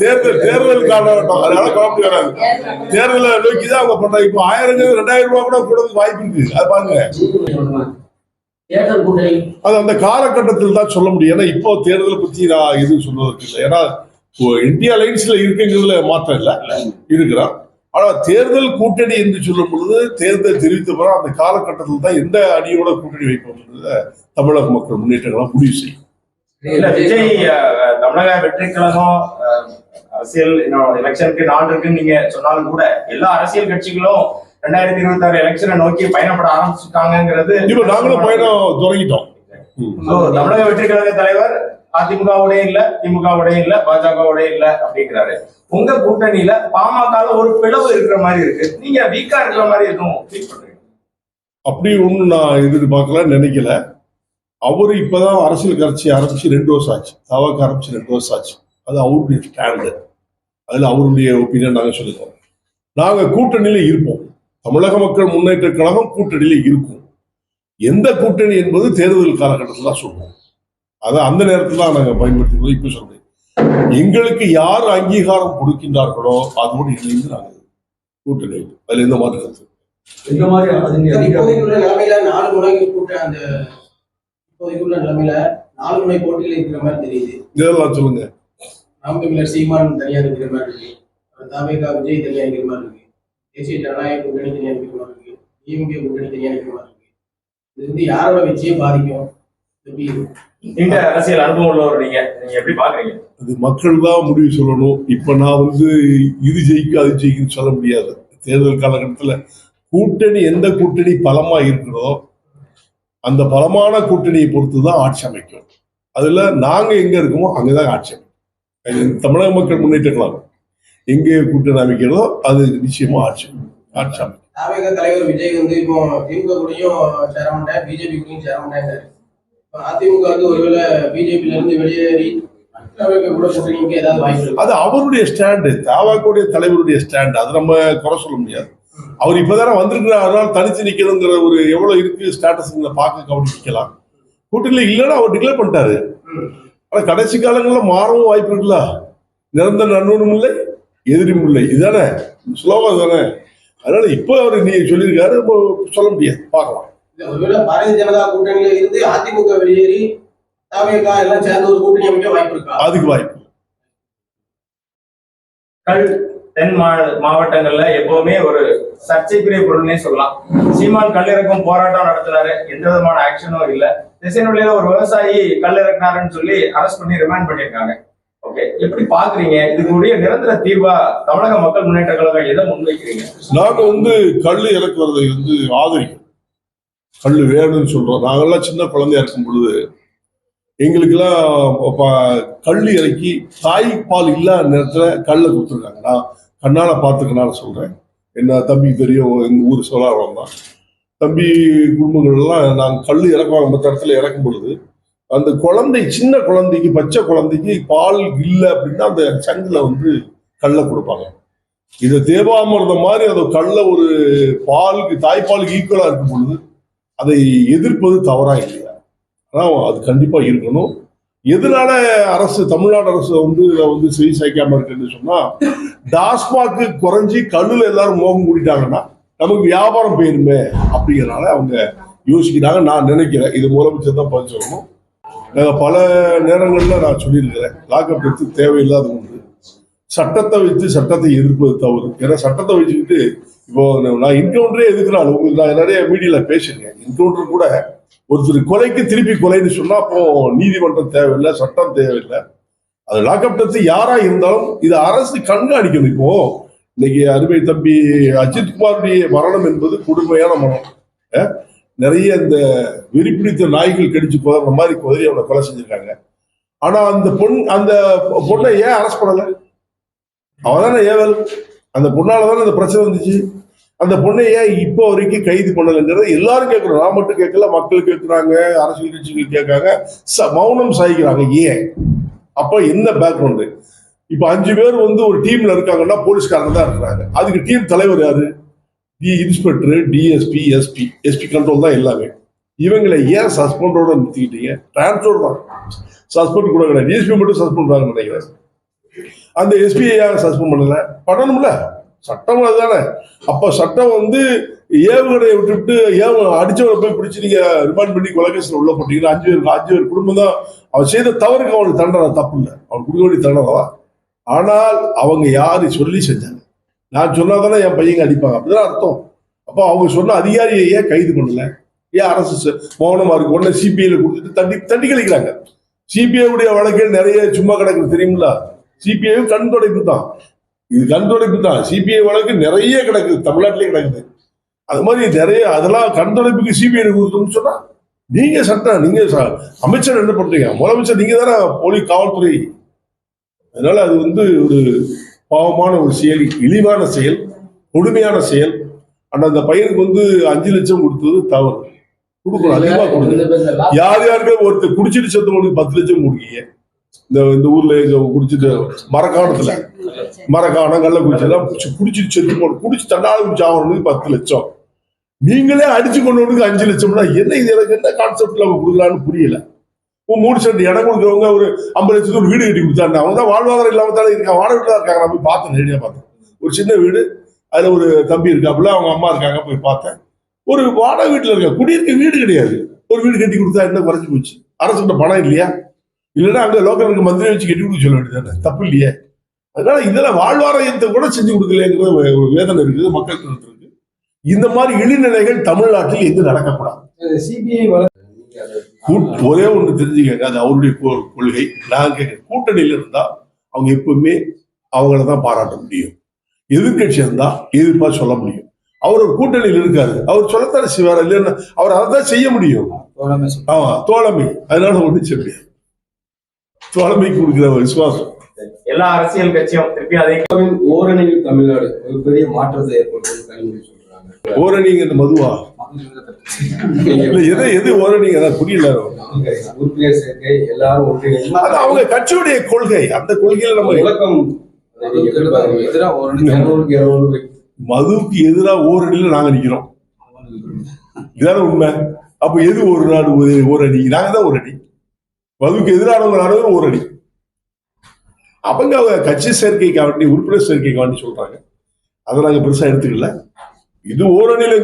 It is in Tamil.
தேர்தல் தேர்தல் காலகட்டம் அதனால காமெடி வராது தேர்தலை நோக்கி தான் அவங்க பண்றாங்க. இப்போ ஆயிரம் ரெண்டாயிரம் ரூபாய் கூட கூடதுக்கு வாய்ப்பு இருக்கு. அது பாருங்க. அது அந்த காலகட்டத்தில் தான் சொல்ல முடியும். ஏன்னா இப்போ தேர்தலை பத்தி நான் எதுவும் சொல்வதற்கு இல்லை. ஏன்னா இந்தியா லைன்ஸ்ல இருக்குங்கிறதுல மாற்றம் இல்லை. இருக்கிறான் ஆனா தேர்தல் கூட்டணி என்று சொல்லும் பொழுது தேர்தல் தெரிவித்த பிறகு அந்த காலகட்டத்தில் தான் எந்த அணியோட கூட்டணி வைப்போம் தமிழக மக்கள் முன்னேற்றங்களாம் முடிவு செய்யும். இல்ல விஜய் தமிழக வெற்றி கழகம் அஹ், அரசியல் எலெக்ஷனுக்கு நாள் இருக்குன்னு நீங்க சொன்னாலும் கூட எல்லா அரசியல் கட்சிகளும் ரெண்டாயிரத்தி இருபத்தி ஆறு எலெக்ஷனை நோக்கி பயணப்பட ஆரம்பிச்சிருக்காங்கிறது இப்ப நாங்களும் பயணம் தொடங்கிட்டோம். தமிழக வெற்றி கழக தலைவர் அதிமுகவுடைய இல்ல திமுகவுடைய இல்ல பாஜகவுடைய இல்ல அப்படிங்கிறாரு. உங்க கூட்டணியில பாமக ஒரு பிளவு இருக்கிற மாதிரி இருக்கு. நீங்க வீக்கா இருக்கிற மாதிரி எதுவும் அப்படி ஒன்றும் நான் எதிர்பார்க்கல நினைக்கல. அவரு இப்பதான் அரசியல் கட்சி ஆரம்பிச்சு ரெண்டு வருஷம் ஆச்சு. தவக்க ஆரம்பிச்சு ரெண்டு வருஷம் ஆச்சு. அது அவருடைய ஸ்டாண்டு அதுல அவருடைய ஒப்பீனியன் நாங்க சொல்லிக்கிறோம். நாங்க கூட்டணியில இருப்போம். தமிழக மக்கள் முன்னேற்ற கழகம் கூட்டணியில இருக்கும். எந்த கூட்டணி என்பது தேர்தல் காலகட்டத்தில் தான் சொல்லுவோம் அதை அந்த நேரத்தில் தான் நாங்கள் பயன்படுத்திக்கிறோம். இப்போ சொல்றேன். எங்களுக்கு யார் அங்கீகாரம் கொடுக்கின்றார்களோ அதோடு இணைந்து நாங்கள் கூட்டணி. அதுல எந்த மாற்று கருத்து. இந்த மாதிரி இப்போதைக்குள்ள நிலைமையில நாலு முனை போட்டியில் இருக்கிற மாதிரி தெரியுது. இதெல்லாம் சொல்லுங்க. நாம் தமிழர் சீமான் தனியா இருக்கிற மாதிரி இருக்கு. தாவேகா விஜய் தனியா இருக்கிற மாதிரி இருக்கு. தேசிய ஜனநாயக கூட்டணி தனியா இருக்கிற மாதிரி இருக்கு. டிஎம்கே கூட்டணி தனியா இருக்கிற மாதிரி இருக்கு. இது வந்து யாரோட வெற்றியை பாதிக்கும்? எப்படி நீண்ட அரசியல் அனுபவம் உள்ளவர் நீங்க நீங்க எப்படி பாக்குறீங்க? அது மக்கள் தான் முடிவு சொல்லணும். இப்ப நான் வந்து இது ஜெயிக்கும் அது ஜெயிக்குன்னு சொல்ல முடியாது. தேர்தல் காலகட்டத்தில் கூட்டணி எந்த கூட்டணி பலமா இருக்கிறதோ அந்த பலமான கூட்டணியை பொறுத்து தான் ஆட்சி அமைக்கும். அதுல நாங்க எங்க இருக்கோமோ அங்கதான் ஆட்சி அமைக்கும். தமிழக மக்கள் முன்னேற்ற கழகம் எங்கே கூட்டணி அமைக்கிறதோ அது நிச்சயமா ஆட்சி ஆட்சி அமைக்கும். தலைவர் விஜய் வந்து இப்போ திமுக கூடயும் சேர மாட்டேன் பிஜேபி கூடயும் சேர மாட்டேங்கிறாரு இப்போ அதிமுக வந்து ஒருவேளை பிஜேபியில இருந்து வெளியேறி அது அவருடைய ஸ்டாண்டு தாவாக்குடைய தலைவருடைய ஸ்டாண்டு. அது நம்ம குறை சொல்ல முடியாது. அவர் இப்பதானே வந்திருக்கிறார் அதனால தனிச்சு நிக்கணுங்கிற ஒரு எவ்வளவு இருக்கு ஸ்டேட்டஸ் பார்க்க கவனிக்கலாம். கூட்டணியில் இல்லைன்னா அவர் டிக்ளேர் பண்ணிட்டாரு. ஆனா கடைசி காலங்களில் மாறவும் வாய்ப்பு இருக்குல்ல? நிரந்தர நண்பனும் இல்லை எதிரியும் இல்லை. இதுதானே? ஸ்லோகம் தானே? அதனால இப்போ அவர் நீ சொல்லியிருக்காரு சொல்ல முடியாது. பார்க்கலாம். பாரதிய ஜனதா கூட்டணியில இருந்து அதிமுக வெளியேறி தாவேகா எல்லாம் சேர்ந்து ஒரு கூட்டணி அமைக்க வாய்ப்பு இருக்கா? அதுக்கு வாய்ப்பு. தென் மா- மாவட்டங்கள்ல எப்பவுமே ஒரு சர்ச்சைக்குரிய பொருள்னே சொல்லலாம். சீமான் கல்லிறக்கும் போராட்டம் நடத்தினாரு. எந்த விதமான ஆக்ஷனும் இல்ல. திசைநொழியில ஒரு விவசாயி கல்லிறக்கினாருன்னு சொல்லி அரெஸ்ட் பண்ணி ரிமாண்ட் பண்ணிருக்காங்க ஓகே எப்படி பாக்குறீங்க? இதுக்குரிய நிரந்தர தீர்வா தமிழக மக்கள் முன்னேற்ற கழகம் எதை முன்வைக்கிறீங்க? நாங்க வந்து கல் இறக்குறதை வந்து ஆதரிக்கிறோம். கல் வேணும்னு சொல்றோம். நாங்கெல்லாம் சின்ன குழந்தையா இருக்கும் பொழுது எங்களுக்கெல்லாம் ப- கல் இறக்கி தாய்ப்பால் இல்லாத நேரத்தில் கல்லை கொடுத்துருக்காங்க. நான் கண்ணால பார்த்துக்கனால சொல்கிறேன் என்ன தம்பி தெரியும் எங்கள் ஊர் சொல்லாரம் தான். தம்பி குடும்பங்கள்லாம் நாங்கள் கல் இறக்குவாங்க மற்ற இடத்துல இறக்கும் பொழுது அந்த குழந்தை சின்ன குழந்தைக்கு பச்சை குழந்தைக்கு பால் இல்லை அப்படின்னா அந்த சங்கில் வந்து கல்லை கொடுப்பாங்க. இதை தேவாமிரதம் மாதிரி அந்த கல்ல ஒரு பாலுக்கு தாய்ப்பாலுக்கு ஈக்குவலாக இருக்கும் பொழுது அதை எதிர்ப்பது தவறா இல்லையா? ஆனால் அது கண்டிப்பாக இருக்கணும். எதனால அரசு தமிழ்நாடு அரசு வந்து இதை வந்து செவி சாய்க்காம இருக்குன்னு சொன்னா டாஸ்மாக்கு குறைஞ்சி கல்லுல எல்லாரும் மோகம் கூட்டிட்டாங்கன்னா நமக்கு வியாபாரம் போயிருமே அப்படிங்கிறனால அவங்க யோசிக்கிறாங்க. நான் நினைக்கிறேன். இது முதலமைச்சர் தான் பதில் சொல்லணும். நாங்கள் பல நேரங்களில் நான் சொல்லியிருக்கிறேன். லாக்அப் எடுத்து தேவையில்லாத ஒன்று. சட்டத்தை வைத்து சட்டத்தை எதிர்ப்பது தவறு. ஏன்னா சட்டத்தை வச்சுக்கிட்டு இப்போ நான் என்கவுண்டரே எதுக்குறேன் உங்களுக்கு நான் நிறைய மீடியாவில் பேசியிருக்கேன். என்கவுண்டர் கூட ஒருத்தர் கொலைக்கு திருப்பி கொலைன்னு சொன்னா அப்போ நீதிமன்றம் தேவையில்லை சட்டம் தேவையில்லை. அது லாக்அப் யாரா இருந்தாலும் இது அரசு கண்காணிக்கணும் இப்போ இன்னைக்கு அருமை தம்பி அஜித் குமாருடைய மரணம் என்பது கொடுமையான மரணம். நிறைய இந்த வெறிப்பிடித்த நாய்கள் கடிச்சு குதற மாதிரி குதிரை அவனை கொலை செஞ்சிருக்காங்க. ஆனா அந்த பொண் அந்த பொண்ணை ஏன் அரெஸ்ட் பண்ணல? அவதானே ஏவல்? அந்த பொண்ணால தானே அந்த பிரச்சனை வந்துச்சு? அந்த பொண்ணை ஏன் இப்போ வரைக்கும் கைது பண்ணலைங்கிறத எல்லாரும் கேட்குறோம் நான் மட்டும் கேட்கல மக்கள் கேட்குறாங்க அரசியல் கட்சிகள் கேட்காங்க. ச- மௌனம் சாய்க்கிறாங்க. ஏன்? அப்போ என்ன பேக்ரவுண்டு இப்போ அஞ்சு பேர் வந்து ஒரு டீம்ல இருக்காங்கன்னா போலீஸ்காரங்க தான் இருக்கிறாங்க. அதுக்கு டீம் தலைவர் யாரு? D inspector DSP SP SP control தான் எல்லாமே. இவங்களை ஏன் சஸ்பெண்டோட நிறுத்திக்கிட்டீங்க? டிரான்ஸ்ஃபர் தான். சஸ்பெண்ட் கூட கிடையாது. டிஎஸ்பி மட்டும் சஸ்பெண்ட் பண்ணாங்கன்னு நினைக்கிறேன் அந்த எஸ்பியை யாரும் சஸ்பெண்ட் பண்ணல? பண்ணணும்ல. சட்டம் அதுதானே? அப்ப சட்டம் வந்து ஏவுகணையை விட்டுவிட்டு ஏன் அடிச்சவனை போய் பிடிச்சி நீங்க ரிமாண்ட் பண்ணி கொலகேஷன் உள்ள போட்டீங்கன்னா அஞ்சு பேருக்கு அஞ்சு பேர் குடும்பம் தான். அவன் செய்த தவறுக்கு அவனுக்கு தண்டனை தப்பு இல்லை. அவன் கொடுக்க வேண்டிய தண்டனை ஆனால் அவங்க யாரு சொல்லி செஞ்சாங்க. நான் சொன்னாதானே என் பையங்க அடிப்பாங்க. அப்படிதான் அர்த்தம். அப்போ அவங்க சொன்ன அதிகாரியை ஏன் கைது பண்ணல? ஏன் அரசு மௌனமா இருக்கு? உடனே சிபிஐல கொடுத்துட்டு தட்டி தட்டி கழிக்கிறாங்க. சிபிஐ உடைய வழக்கில் நிறைய சும்மா கிடக்குது தெரியுங்களா சிபிஐயும் கண் தொடைப்பு தான் இது கண் துடைப்பு தான் சிபிஐ வழக்கு நிறைய கிடக்குது. தமிழ்நாட்டிலே கிடக்குது. அது மாதிரி நிறைய அதெல்லாம் கண் துடைப்புக்கு சிபிஐ கொடுத்தோம்னு சொன்னா நீங்க சட்டம் நீங்க அமைச்சர் என்ன பண்றீங்க? முதலமைச்சர் நீங்க தானே போலீஸ் காவல்துறை. அதனால அது வந்து ஒரு பாவமான ஒரு செயல் இழிவான செயல் கொடுமையான செயல். ஆனா அந்த பையனுக்கு வந்து அஞ்சு லட்சம் கொடுத்தது தவறு. கொடுக்கணும் அதிகமா கொடுக்கணும் யார் யாருக்கு ஒருத்தர் குடிச்சிட்டு செத்தவங்களுக்கு பத்து லட்சம் கொடுக்கீங்க. இந்த இந்த ஊர்ல இங்க குடிச்சிட்டு மரக்காணத்துல. மரக்காணம் எல்லாம் குடிச்சு- குடிச்சிட்டு செத்து போன குடிச்சு தண்டாளு குடிச்சு ஆகணுக்கு பத்து லட்சம். நீங்களே அடிச்சு கொண்டு வந்து அஞ்சு லட்சம்னா என்ன இது? எனக்கு என்ன கான்செப்ட்ல அவங்க கொடுக்கலான்னு புரியல. மூணு சென்ட் இடம் கொடுக்குறவங்க ஒரு ஐம்பது லட்சத்துக்கு ஒரு வீடு கட்டி கொடுத்தாங்க. அவங்க தான் வாழ்வாதாரம் இல்லாம தானே இருக்காங்க. வாடகை வீட்டுல இருக்காங்க. நான் போய் பார்த்தேன் நேரடியா பார்த்தேன். ஒரு சின்ன வீடு. அதுல ஒரு தம்பி இருக்காப்புல அவங்க அம்மா இருக்காங்க போய் பார்த்தேன். ஒரு வாடகை வீட்டுல இருக்க குடியிருக்க வீடு கிடையாது. ஒரு வீடு கட்டி கொடுத்தா என்ன குறைஞ்சு போச்சு? அரசுகிட்ட பணம் இல்லையா? இல்லைன்னா அங்க லோக்கல் இருக்க மந்திரி வச்சு கட்டி கொடுக்க சொல்ல வேண்டியதானே தப்பு இல்லையே. அதனால இதுல வாழ்வாதாரத்தை கூட செஞ்சு கொடுக்கலங்கிற வேதனை இருக்குது மக்கள் இருக்கு இந்த மாதிரி இழிநிலைகள் தமிழ்நாட்டில் எங்கு நடக்கக்கூடாது. சிபிஐ ஒரே ஒண்ணு தெரிஞ்சுக்கங்க அது அவருடைய கொள்கை. நான் கேட்கிறேன் கூட்டணியில இருந்தா அவங்க எப்பவுமே அவங்கள தான் பாராட்ட முடியும். எதிர்க்கட்சி இருந்தா எதிர்ப்பா சொல்ல முடியும். அவர் ஒரு கூட்டணியில் இருக்காரு. அவர் சொல்லத்தானே செய்வார் இல்லைன்னா அவர் அதை தான் செய்ய முடியும். ஆமா தோழமை. அதனால ஒன்றும் செய்ய முடியாது. தோழமைக்கு கொடுக்கிற ஒரு விசுவாசம். எல்லா அரசியல் கட்சியும் திருப்பி அதே ஓரணியில் தமிழ்நாடு ஒரு பெரிய மாற்றத்தை ஏற்படுத்தும் சொல்றாங்க. ஓரணிங்க இந்த மதுவா? இல்ல எது எது ஓரணிங்க? அதான் புரியல. உறுப்பினர் சேர்க்கை எல்லாரும் ஒன்றிணைந்து அது அவங்க கட்சியுடைய கொள்கை. அந்த கொள்கையில நம்ம இருநூறு மதுவுக்கு எதிராக ஓரணியில நாங்க நிக்கிறோம். இதான உண்மை? அப்ப எது ஒரு நாடு ஒரு- ஒரு அணி நாங்க தான் ஒரு அணி வதுவுக்கு எதிரானவங்க நாடுகள் ஒரு அடி. அவங்க அவங்க கட்சி சேர்க்கைக்காக வேண்டி உறுப்பினர் சேர்க்கைக்காக வேண்டி சொல்றாங்க. அதை நாங்கள் பெருசா எடுத்துக்கல. இது ஓரணியில